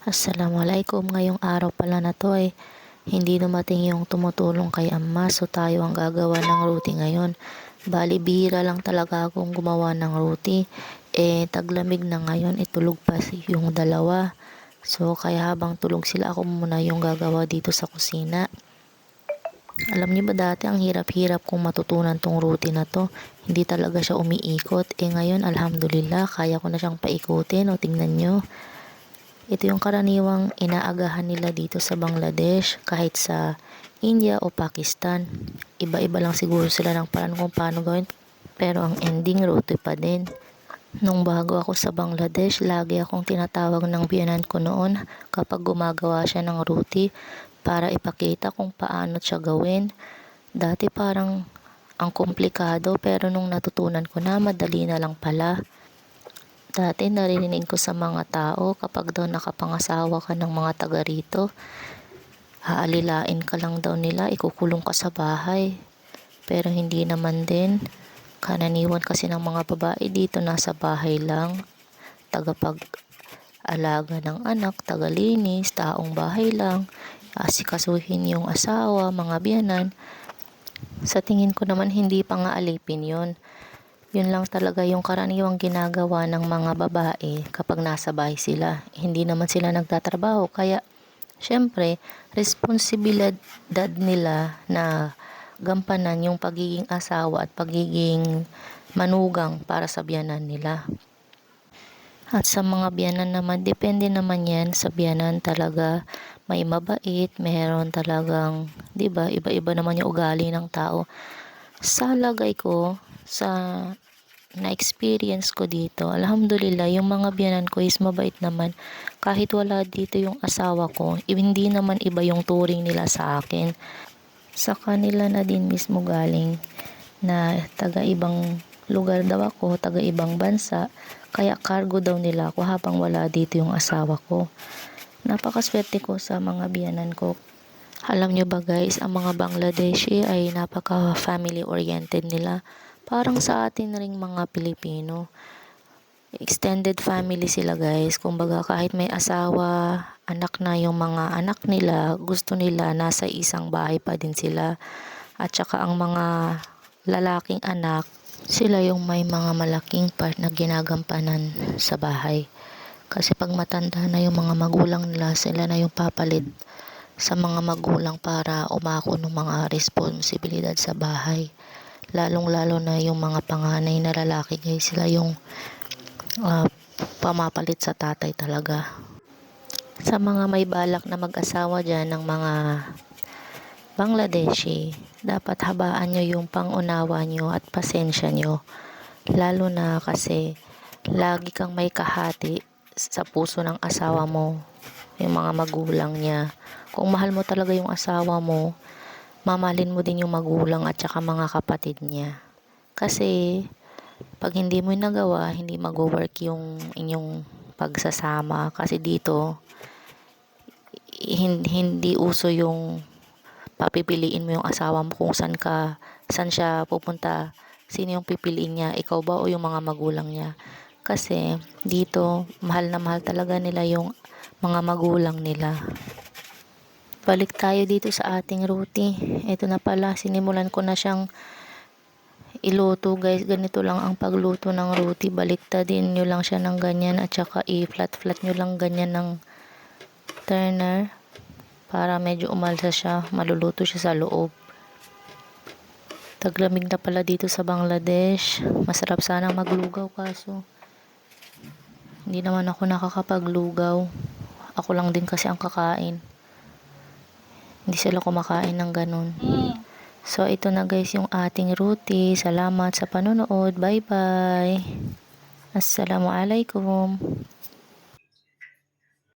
Assalamualaikum. Ngayong araw pala na to ay hindi dumating yung tumutulong kay Amma. So tayo ang gagawa ng roti ngayon. Bali, bihira lang talaga akong gumawa ng roti. Eh, taglamig na ngayon, itulog pa si- yung dalawa. So, kaya habang tulog sila, ako muna yung gagawa dito sa kusina. Alam niyo ba dati, ang hirap-hirap kong matutunan tong roti na to. Hindi talaga siya umiikot. Eh ngayon, alhamdulillah, kaya ko na siyang paikutin. O, tingnan nyo. Ito yung karaniwang inaagahan nila dito sa Bangladesh, kahit sa India o Pakistan. Iba-iba lang siguro sila ng paraan kung paano gawin. Pero ang ending, roti pa din. Nung bago ako sa Bangladesh, lagi akong tinatawag ng biyanan ko noon kapag gumagawa siya ng roti para ipakita kung paano siya gawin. Dati parang ang komplikado pero nung natutunan ko na, madali na lang pala. Dati naririnig ko sa mga tao kapag daw nakapangasawa ka ng mga taga rito, aalilain ka lang daw nila, ikukulong ka sa bahay. Pero hindi naman din. Kananiwan kasi ng mga babae dito nasa bahay lang. Tagapag alaga ng anak, tagalinis, taong bahay lang, asikasuhin yung asawa, mga biyanan. Sa tingin ko naman hindi pa nga alipin yon yun lang talaga yung karaniwang ginagawa ng mga babae kapag nasa bahay sila. Hindi naman sila nagtatrabaho. Kaya, syempre, responsibilidad nila na gampanan yung pagiging asawa at pagiging manugang para sa biyanan nila. At sa mga biyanan naman, depende naman yan sa biyanan talaga. May mabait, meron talagang, di ba, iba-iba naman yung ugali ng tao. Sa lagay ko, sa na-experience ko dito, alhamdulillah, yung mga biyanan ko is mabait naman. Kahit wala dito yung asawa ko, hindi naman iba yung turing nila sa akin. Sa kanila na din mismo galing na taga ibang lugar daw ako, taga ibang bansa, kaya cargo daw nila ako habang wala dito yung asawa ko. Napakaswerte ko sa mga biyanan ko. Alam nyo ba guys, ang mga Bangladeshi ay napaka family oriented nila Parang sa atin ring mga Pilipino. Extended family sila guys. Kumbaga kahit may asawa, anak na yung mga anak nila, gusto nila nasa isang bahay pa din sila. At saka ang mga lalaking anak, sila yung may mga malaking part na ginagampanan sa bahay. Kasi pag matanda na yung mga magulang nila, sila na yung papalit sa mga magulang para umako ng mga responsibilidad sa bahay. Lalong-lalo na yung mga panganay na lalaki guys. Sila yung uh, pamapalit sa tatay talaga. Sa mga may balak na mag-asawa dyan ng mga Bangladeshi dapat habaan nyo yung pangunawa nyo at pasensya nyo. Lalo na kasi lagi kang may kahati sa puso ng asawa mo yung mga magulang niya kung mahal mo talaga yung asawa mo mamalin mo din yung magulang at saka mga kapatid niya. Kasi, pag hindi mo nagawa, hindi mag-work yung inyong pagsasama. Kasi dito, hindi uso yung papipiliin mo yung asawa mo kung saan ka, saan siya pupunta, sino yung pipiliin niya, ikaw ba o yung mga magulang niya. Kasi dito, mahal na mahal talaga nila yung mga magulang nila. Balik tayo dito sa ating roti. Ito na pala, sinimulan ko na siyang iluto guys. Ganito lang ang pagluto ng roti. Baliktadin nyo lang siya ng ganyan at saka i-flat-flat nyo lang ganyan ng turner para medyo umalsa siya. Maluluto siya sa loob. Taglamig na pala dito sa Bangladesh. Masarap sana maglugaw kaso hindi naman ako nakakapaglugaw. Ako lang din kasi ang kakain. Hindi sila kumakain ng ganun. So, ito na guys yung ating roti. Salamat sa panonood. Bye-bye. Assalamualaikum.